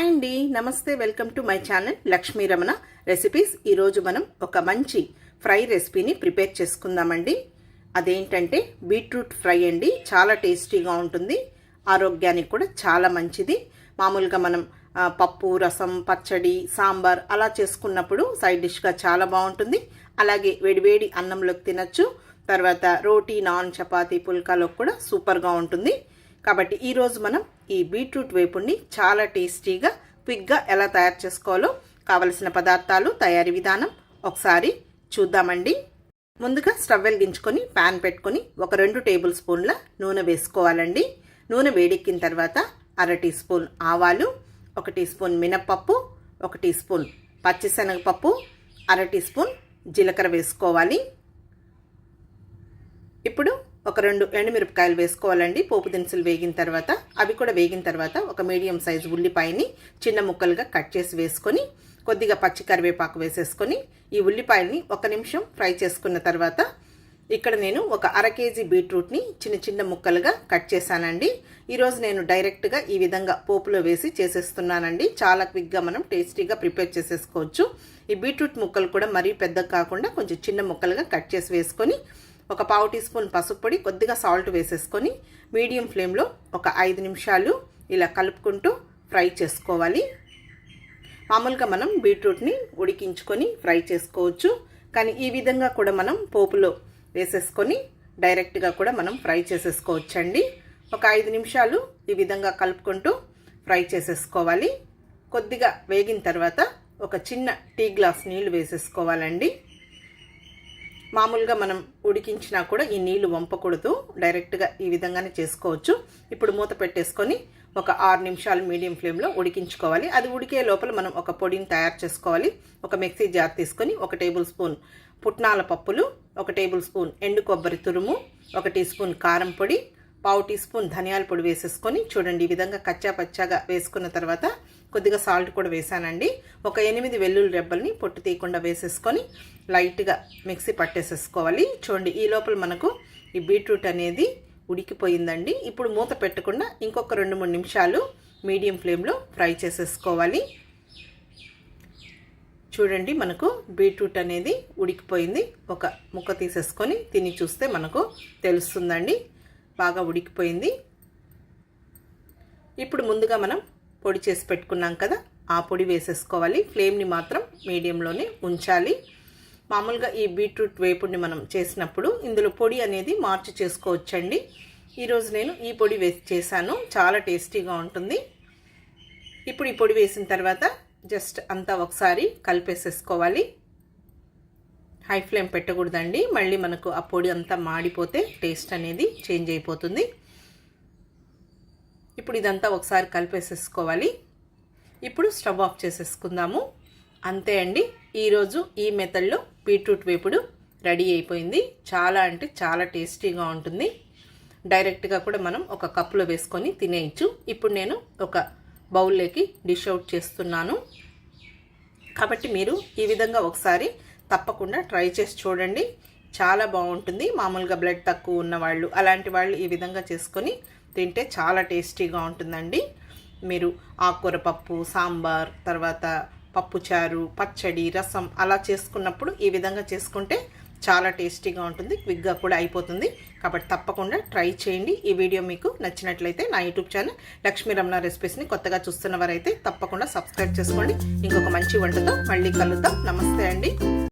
Hi అండి. నమస్తే welcome to my channel Lakshmi Ramana recipes. ఈరోజు మనం ఒక మంచి ఫ్రై రెసిపీని ప్రిపేర్ చేసుకుందామండి. అదేంటంటే బీట్రూట్ ఫ్రై అండి. చాలా టేస్టీగా ఉంటుంది. ఆరోగ్యానికి కూడా చాలా మంచిది. మామూలుగా మనం పప్పు రసం పచ్చడి సాంబార్ అలా చేసుకున్నప్పుడు సైడ్ డిష్గా చాలా బాగుంటుంది. అలాగే వేడివేడి అన్నంలోకి తినచ్చు. తర్వాత రోటీ నాన్ చపాతీ పుల్కాలోకి కూడా సూపర్గా ఉంటుంది. కాబట్టి ఈరోజు మనం ఈ బీట్రూట్ వేపుడిని చాలా టేస్టీగా క్విక్గా ఎలా తయారు చేసుకోవాలో కావలసిన పదార్థాలు తయారీ విధానం ఒకసారి చూద్దామండి. ముందుగా స్టవ్ వెలిగించుకొని ప్యాన్ పెట్టుకొని ఒక రెండు టేబుల్ స్పూన్ల నూనె వేసుకోవాలండి. నూనె వేడెక్కిన తర్వాత అర టీ స్పూన్ ఆవాలు ఒక టీ స్పూన్ మినప్పప్పు ఒక టీ స్పూన్ పచ్చిశనగపప్పు అర టీ స్పూన్ జీలకర్ర వేసుకోవాలి. ఇప్పుడు ఒక రెండు ఎండుమిరపకాయలు వేసుకోవాలండి. పోపు దినుసులు వేగిన తర్వాత అవి కూడా వేగిన తర్వాత ఒక మీడియం సైజు ఉల్లిపాయని చిన్న ముక్కలుగా కట్ చేసి వేసుకొని కొద్దిగా పచ్చి కరివేపాకు వేసేసుకొని ఈ ఉల్లిపాయల్ని ఒక నిమిషం ఫ్రై చేసుకున్న తర్వాత ఇక్కడ నేను ఒక అర కేజీ బీట్రూట్ని చిన్న చిన్న ముక్కలుగా కట్ చేశానండి. ఈరోజు నేను డైరెక్ట్గా ఈ విధంగా పోపులో వేసి చేసేస్తున్నానండి. చాలా క్విక్గా మనం టేస్టీగా ప్రిపేర్ చేసేసుకోవచ్చు. ఈ బీట్రూట్ ముక్కలు కూడా మరీ పెద్దగా కాకుండా కొంచెం చిన్న ముక్కలుగా కట్ చేసి వేసుకొని ఒక పావు టీ స్పూన్ పసుపు పొడి కొద్దిగా సాల్ట్ వేసేసుకొని మీడియం ఫ్లేమ్లో ఒక ఐదు నిమిషాలు ఇలా కలుపుకుంటూ ఫ్రై చేసుకోవాలి. మామూలుగా మనం బీట్రూట్ని ఉడికించుకొని ఫ్రై చేసుకోవచ్చు. కానీ ఈ విధంగా కూడా మనం పోపులో వేసేసుకొని డైరెక్ట్గా కూడా మనం ఫ్రై చేసేసుకోవచ్చండి. ఒక ఐదు నిమిషాలు ఈ విధంగా కలుపుకుంటూ ఫ్రై చేసేసుకోవాలి. కొద్దిగా వేగిన తర్వాత ఒక చిన్న టీ గ్లాస్ నీళ్ళు వేసేసుకోవాలండి. మామూలుగా మనం ఉడికించినా కూడా ఈ నీళ్ళు వంపకూడదు. డైరెక్ట్గా ఈ విధంగానే చేసుకోవచ్చు. ఇప్పుడు మూత పెట్టేసుకొని ఒక ఆరు నిమిషాలు మీడియం ఫ్లేమ్లో ఉడికించుకోవాలి. అది ఉడికే లోపల మనం ఒక పొడిని తయారు చేసుకోవాలి. ఒక మిక్సీ జార్ తీసుకొని ఒక టేబుల్ స్పూన్ పుట్నాల పప్పులు ఒక టేబుల్ స్పూన్ ఎండు కొబ్బరి తురుము ఒక టీ స్పూన్ కారం పొడి పావు టీ స్పూన్ ధనియాల పొడి వేసేసుకొని చూడండి ఈ విధంగా కచ్చా పచ్చాగా వేసుకున్న తర్వాత కొద్దిగా సాల్ట్ కూడా వేసానండి. ఒక ఎనిమిది వెల్లుల్లి రెబ్బల్ని పొట్టు తీయకుండా వేసేసుకొని లైట్గా మిక్సీ పట్టేసేసుకోవాలి. చూడండి ఈ లోపల మనకు ఈ బీట్రూట్ అనేది ఉడికిపోయిందండి. ఇప్పుడు మూత పెట్టకుండా ఇంకొక రెండు మూడు నిమిషాలు మీడియం ఫ్లేమ్లో ఫ్రై చేసేసుకోవాలి. చూడండి మనకు బీట్రూట్ అనేది ఉడికిపోయింది. ఒక ముక్క తీసేసుకొని తిని చూస్తే మనకు తెలుస్తుందండి. బాగా ఉడికిపోయింది. ఇప్పుడు ముందుగా మనం పొడి చేసి పెట్టుకున్నాం కదా ఆ పొడి వేసేసుకోవాలి. ఫ్లేమ్ని మాత్రం మీడియంలోనే ఉంచాలి. మామూలుగా ఈ బీట్రూట్ వేపుడిని మనం చేసినప్పుడు ఇందులో పొడి అనేది మార్చి చేసుకోవచ్చండి. ఈరోజు నేను ఈ పొడి వేసి చేశాను. చాలా టేస్టీగా ఉంటుంది. ఇప్పుడు ఈ పొడి వేసిన తర్వాత జస్ట్ అంతా ఒకసారి కలిపేసేసుకోవాలి. High flame పెట్టకూడదండి. మళ్ళీ మనకు ఆ పొడి అంతా మాడిపోతే టేస్ట్ అనేది చేంజ్ అయిపోతుంది. ఇప్పుడు ఇదంతా ఒకసారి కలిపేసేసుకోవాలి. ఇప్పుడు స్టవ్ ఆఫ్ చేసేసుకుందాము. అంతే అండి. ఈరోజు ఈ మెథడ్లో బీట్రూట్ వేపుడు రెడీ అయిపోయింది. చాలా అంటే చాలా టేస్టీగా ఉంటుంది. డైరెక్ట్గా కూడా మనం ఒక కప్పులో వేసుకొని తినేయచ్చు. ఇప్పుడు నేను ఒక బౌల్లోకి డిష్ అవుట్ చేస్తున్నాను. కాబట్టి మీరు ఈ విధంగా ఒకసారి తప్పకుండా ట్రై చేసి చూడండి. చాలా బాగుంటుంది. మామూలుగా బ్లడ్ తక్కువ ఉన్న వాళ్ళు అలాంటి వాళ్ళు ఈ విధంగా చేసుకొని తింటే చాలా టేస్టీగా ఉంటుందండి. మీరు ఆకుకూర పప్పు సాంబార్ తర్వాత పప్పుచారు పచ్చడి రసం అలా చేసుకున్నప్పుడు ఈ విధంగా చేసుకుంటే చాలా టేస్టీగా ఉంటుంది క్విక్గా కూడా అయిపోతుంది. కాబట్టి తప్పకుండా ట్రై చేయండి. ఈ వీడియో మీకు నచ్చినట్లయితే నా యూట్యూబ్ ఛానల్ లక్ష్మీ రమణ రెసిపీస్ని కొత్తగా చూస్తున్న వారైతే తప్పకుండా సబ్స్క్రైబ్ చేసుకోండి. ఇంకొక మంచి వంటతో మళ్ళీ కలుద్దాం. నమస్తే అండి.